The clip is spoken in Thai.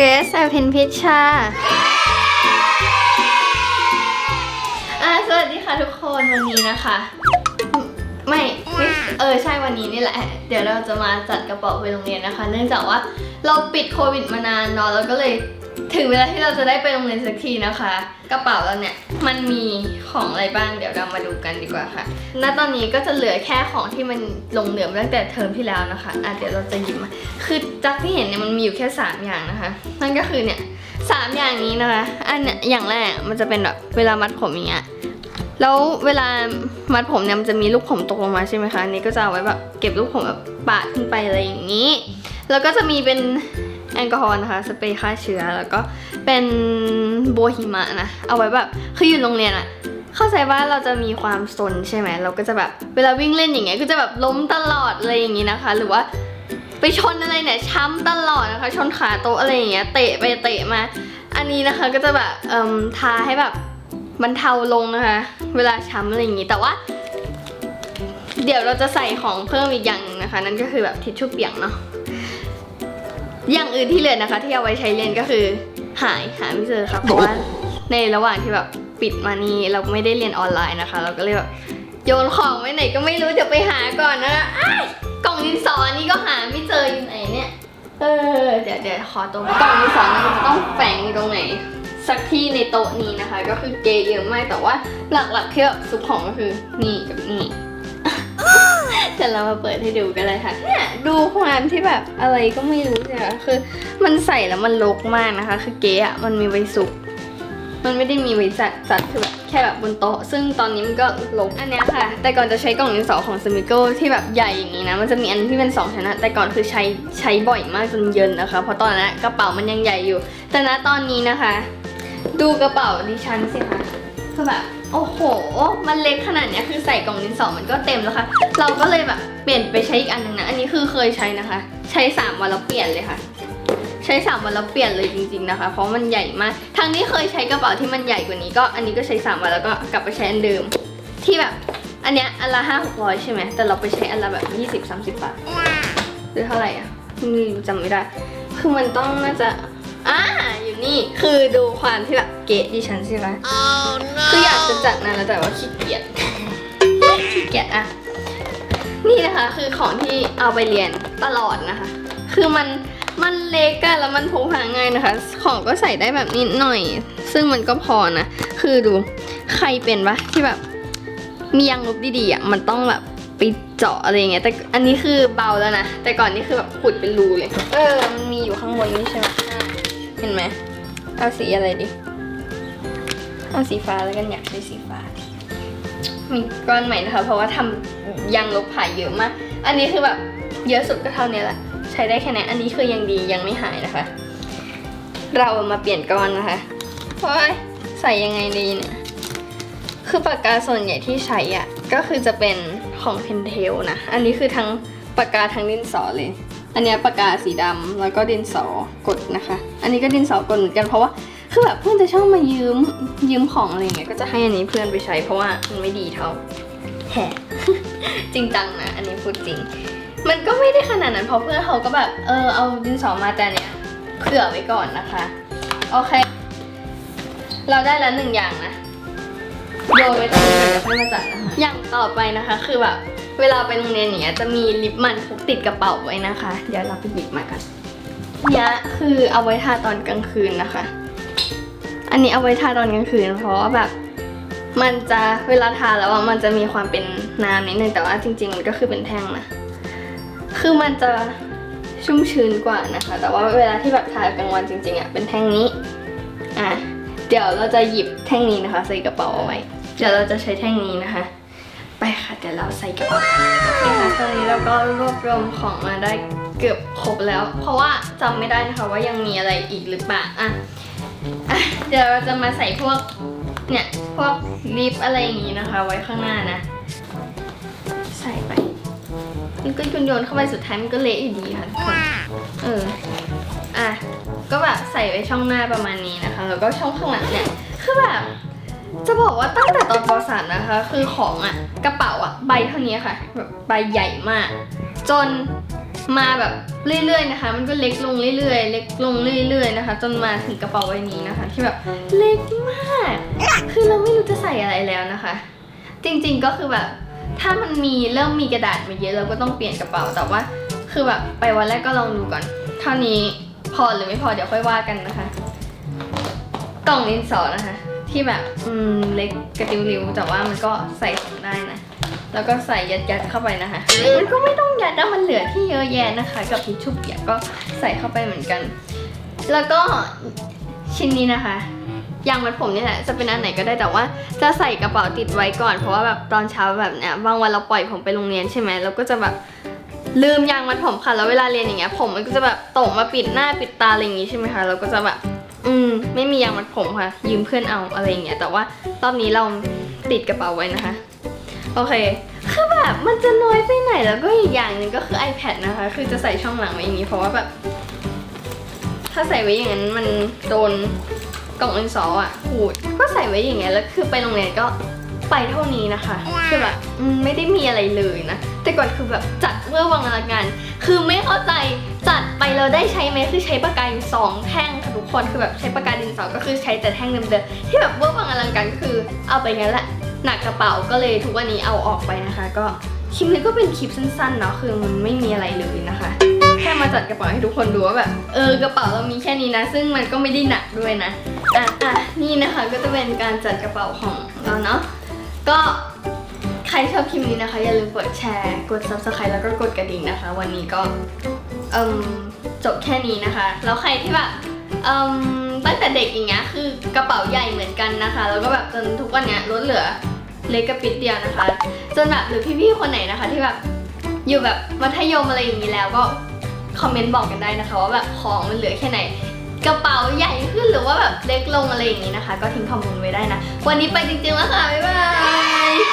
เกรซอภินพิชชาอ่าสวัสดีค่ะทุกคนวันนี้นะคะ ไม่ไม่เออใช่วันนี้นี่แหละ เดี๋ยวเราจะมาจัดกระเป๋าไปโรงเรียนนะคะ เนื่องจากว่าเราปิดโควิดมานานเนาะแล้วก็เลย ถึงเวลาที่เราจะได้ไปโรงเรียนสักทีนะคะ กระเป๋าเราเนี่ยมันมีของอะไรบ้างเดี๋ยวเรามาดูกันดีกว่าค่ะ ณตอนนี้ก็จะเหลือแค่ของที่มันลงเหลือมาตั้งแต่เทอมที่แล้วนะคะอะเดี๋ยวเราจะหยิบมาคือจากที่เห็นเนี่ยมันมีอยู่แค่ 3 อย่างนะคะ นั่นก็คือเนี่ยสามอย่างนี้นะคะอันเนี่ยอย่างแรกมันจะเป็นแบบเวลามัดผมอย่างเงี้ยแล้วเวลามัดผมเนี่ยมันจะมีลูกผมตกลงมาใช่ไหมคะอันนี้ก็จะเอาไว้แบบเก็บลูกผมแบบปาดขึ้นไปอะไรอย่างนี้ แล้วก็จะมีเป็น แอลกอฮอล์นะคะ สเปรย์ฆ่าเชื้อ แล้วก็เป็นโบวหิมะนะ เอาไว้แบบ คืออยู่โรงเรียนอะเข้าใจว่าเราจะมีความซนใช่ไหม เราก็จะแบบเวลาวิ่งเล่นอย่างเงี้ย ก็จะแบบล้มตลอดอะไรอย่างงี้นะคะ หรือว่าไปชนอะไรเนี่ยช้ำตลอดนะคะ ชนขาโต๊ะอะไรอย่างเงี้ย เตะไปเตะมา อันนี้นะคะก็จะแบบเอ่มทาให้แบบบรรเทาลงนะคะ เวลาช้ำอะไรอย่างงี้ แต่ว่า เดี๋ยวเราจะใส่ของเพิ่มอีกอย่างนึงนะคะ นั่นก็คือแบบทิชชู่เปียกเนาะ อย่างอื่นที่เหลือนะคะ ที่เอาไว้ใช้เรียนก็คือ หายหาไม่เจอค่ะเพราะว่าในระหว่างที่แบบปิดมานี่เราไม่ได้เรียนออนไลน์นะคะ เราก็เลยแบบโยนของไว้ไหนก็ไม่รู้เดี๋ยวไปหาก่อนนะคะอ้ายกล่องดินสอนี่ก็หาไม่เจออยู่ไหนเนี่ย เออเดี๋ยวเดี๋ยวขอตัวกล่องที่สองมันจะต้องแฝงอยู่ตรงไหนสักที่ในโต๊ะนี้นะคะ ก็คือเกยเยอะมากแต่ว่าหลักๆที่แบบซุปของก็คือนี่กับนี่ เดี๋ยวเรามาเปิดให้ดูกันเลยค่ะเนี่ยดูความที่แบบอะไรก็ไม่รู้เนี่ยคือ มันใส่แล้วมันลกมากนะคะ คือเกะอะมันมีไว้ซุปมันไม่ได้มีไว้จัดจัดคือแบบแค่แบบบนโต๊ะ ซึ่งตอนนี้มันก็ลกอันนี้ค่ะ แต่ก่อนจะใช้กล่องดินสอของซมิโก้ที่แบบใหญ่อย่างนี้นะ มันจะมีอันที่เป็นสองชั้นนะแต่ก่อนคือใช้ใช้บ่อยมากจนเยินนะคะ เพราะตอนนั้นกระเป๋ามันยังใหญ่อยู่ แต่ณตอนนี้นะคะ ดูกระเป๋าดิฉันสิคะคือแบบ โอ้โห มันเล็กขนาดเนี้ยคือใส่กล่องดินสอมันก็เต็มแล้วค่ะ เราก็เลยแบบเปลี่ยนไปใช้อีกอันหนึ่งนะ อันนี้คือเคยใช้นะคะ ใช้สามวันแล้วเปลี่ยนเลยค่ะ ใช้สามวันแล้วเปลี่ยนเลยจริงๆนะคะ เพราะมันใหญ่มาก ทางนี้เคยใช้กระเป๋าที่มันใหญ่กว่านี้ก็อันนี้ก็ใช้สามวันแล้วก็กลับไปใช้อันเดิม ที่แบบอันเนี้ยอันละห้าหกร้อยใช่ไหม แต่เราไปใช้อันละแบบยี่สิบสามสิบบาทหรือเท่าไหร่อะจำไม่ได้ คือมันต้องน่าจะ อ่าอยู่นี่คือดูความที่แบบเกะดิฉันใช่ไหมคืออยากจะจัดนะแล้วแต่ว่าขี้เกียจขี้เกียจอะนี่นะคะคือของที่เอาไปเรียนตลอดนะคะ คือมันมันเล็กอะแล้วมันพกพาง่ายนะคะ ของก็ใส่ได้แบบนิดหน่อย ซึ่งมันก็พอนะ คือดูใครเป็นปะที่แบบ มียางลบดีๆอะมันต้องแบบไปเจาะอะไรอย่างเงี้ยแต่อันนี้คือเบาแล้วนะ แต่ก่อนนี่คือแบบขุดเป็นรูเลย เออมันมีอยู่ข้างบนนี้ใช่ไหมอะ เห็นไหม เอาสีอะไรดีเอาสีฟ้าแล้วกันอยากใช้สีฟ้า มีก้อนใหม่นะคะ เพราะว่าทำยางลบผ่าเยอะมาก อันนี้คือแบบเยอะสุดก็เท่านี้แหละ ใช้ได้แค่นี้ อันนี้คือยังดียังไม่หายนะคะ เรามาเปลี่ยนก้อนนะคะโอ้ยใส่ยังไงดีเนี่ย คือปากกาส่วนใหญ่ที่ใช้อะ ก็คือจะเป็นของเพนเทลนะ อันนี้คือทั้งปากกาทั้งดินสอเลย อันเนี้ยปากกาสีดำแล้วก็ดินสอกดนะคะ อันนี้ก็ดินสอกดเหมือนกันเพราะว่าคือแบบเพื่อนจะชอบมายืมยืมของอะไรเงี้ยก็จะให้อันนี้เพื่อนไปใช้เพราะว่ามันไม่ดีเท่าแหจริงจังนะอันนี้พูดจริง มันก็ไม่ได้ขนาดนั้นเพราะเพื่อนเขาก็แบบเออเอาดินสอมาแต่เนี้ยเผื่อไว้ก่อนนะคะโอเค เราได้แล้วหนึ่งอย่างนะโยนไว้ตรงนี้เดี๋ยวค่อยมาจัดนะคะอย่างต่อไปนะคะ คือแบบ เวลาไปโรงเรียนเงี้ยจะมีลิปมันพกติดกระเป๋าไว้นะคะ เดี๋ยวเราไปหยิบมากันเนี่ยคือเอาไว้ทาตอนกลางคืนนะคะ อันนี้เอาไว้ทาตอนกลางคืน เพราะว่าแบบมันจะเวลาทาแล้วอะมันจะมีความเป็นน้ำนิดนึงแต่ว่าจริง ๆ มันก็คือเป็นแท่งนะ คือมันจะชุ่มชื้นกว่านะคะ แต่ว่าเวลาที่แบบทากลางวันจริงๆอะเป็นแท่งนี้ อะ เดี๋ยวเราจะหยิบแท่งนี้นะคะ ใส่กระเป๋าเอาไว้ เดี๋ยวเราจะใช้แท่งนี้นะคะ ไปค่ะเดี๋ยวเราใส่กระเป๋านี่ค่ะตอนนี้เราก็รวบรวมของมาได้เกือบครบแล้ว เพราะว่าจำไม่ได้นะคะว่ายังมีอะไรอีกหรือเปล่าอะเดี๋ยวเราจะมาใส่พวกเนี่ยพวกลิปอะไรอย่างนี้นะคะ ไว้ข้างหน้านะ ใส่ไปนี่ก็โยนๆเข้าไปสุดท้ายมันก็เละอยู่ดีค่ะทุกคนเอออะก็แบบใส่ไว้ช่องหน้าประมาณนี้นะคะ แล้วก็ช่องข้างหลังเนี่ยคือแบบ จะบอกว่าตั้งแต่ตอนป .3 นะคะ คือของอะกระเป๋าอะใบเท่านี้ค่ะแบบใบใหญ่มาก จนมาแบบเรื่อยๆนะคะ มันก็เล็กลงเรื่อยๆ เล็กลงเรื่อยๆนะคะ จนมาถึงกระเป๋าใบนี้นะคะ ที่แบบเล็กมาก คือเราไม่รู้จะใส่อะไรแล้วนะคะ จริงๆก็คือแบบ ถ้ามันมีเริ่มมีกระดาษมาเยอะเราก็ต้องเปลี่ยนกระเป๋าแต่ว่า คือแบบไปวันแรกก็ลองดูก่อน เท่านี้พอหรือไม่พอเดี๋ยวค่อยว่ากันนะคะ กล่องดินสอนะคะ ที่แบบอืมเล็กกระติวริวแต่ว่ามันก็ใส่ถุงได้นะ แล้วก็ใส่ยัดยัดๆเข้าไปนะคะมันก็ไม่ต้องยัดนะมันเหลือที่เยอะแยะนะคะ กับทิชชู่เปียกก็ใส่เข้าไปเหมือนกัน แล้วก็ชิ้นนี้นะคะยางมัดผมนี่แหละจะเป็นอันไหนก็ได้แต่ว่าจะใส่กระเป๋าติดไว้ก่อน เพราะว่าแบบตอนเช้าแบบเนี้ยบางวันเราปล่อยผมไปโรงเรียนใช่ไหมเราก็จะแบบลืมยางมัดผมค่ะแล้วเวลาเรียนอย่างเงี้ยผมมันก็จะแบบตกมาปิดหน้าปิดตาอะไรอย่างงี้ใช่ไหมคะเราก็จะแบบ อืมไม่มียางมัดผมค่ะ ยืมเพื่อนเอาอะไรอย่างเงี้ยแต่ว่ารอบนี้เราติดกระเป๋าไว้นะคะ โอเค คือแบบมันจะน้อยไปไหนแล้วก็อีกอย่างหนึ่งก็คือ iPad นะคะ คือจะใส่ช่องหลังไว้อย่างนี้เพราะว่าแบบ ถ้าใส่ไว้อย่างนั้นมันโดนกล่องอินสออะขูดก็ใส่ไว้อย่างเงี้ยแล้วคือไปโรงเรียนก็ ไปเท่านี้นะคะคือแบบไม่ได้มีอะไรเลยนะ แต่ก่อนคือแบบจัดเมื่อวังอลังการ คือไม่เข้าใจจัดไปเราได้ใช้ไหมคือใช้ปากกาอยู่สองแท่งค่ะทุกคนคือแบบใช้ปากกาดินสอก็คือใช้แต่แท่งเดิมๆที่แบบเมื่อวังอลังการก็คือเอาไปงั้นแหละหนักกระเป๋าก็เลยทุกวันนี้เอาออกไปนะคะ ก็คลิปนี้ก็เป็นคลิปสั้นๆเนาะคือมันไม่มีอะไรเลยนะคะแค่มาจัดกระเป๋าให้ทุกคนดูว่าแบบเออกระเป๋าเรามีแค่นี้นะ ซึ่งมันก็ไม่ได้หนักด้วยนะอะอะนี่นะคะก็จะเป็นการจัดกระเป๋าของเราเนาะ ก็ใครชอบคลิปนี้นะคะ อย่าลืมกดแชร์ กด subscribe แล้วก็กดกระดิ่งนะคะ วันนี้ก็เอ่มจบแค่นี้นะคะ แล้วใครที่แบบเอ่มตั้งแต่เด็กอย่างเงี้ยคือกระเป๋าใหญ่เหมือนกันนะคะ แล้วก็แบบจนทุกวันเนี้ยลดเหลือเล็กกระปิดเดียวนะคะ จนแบบหรือพี่ๆคนไหนนะคะ ที่แบบอยู่แบบมัธยมอะไรอย่างนี้แล้วก็คอมเมนต์บอกกันได้นะคะว่าแบบของมันเหลือแค่ไหน กระเป๋าใหญ่ขึ้นหรือว่าแบบเล็กลงอะไรอย่างนี้นะคะ ก็ทิ้งคอมเมนต์ไว้ได้นะ วันนี้ไปจริงๆแล้วค่ะ บ๊ายบาย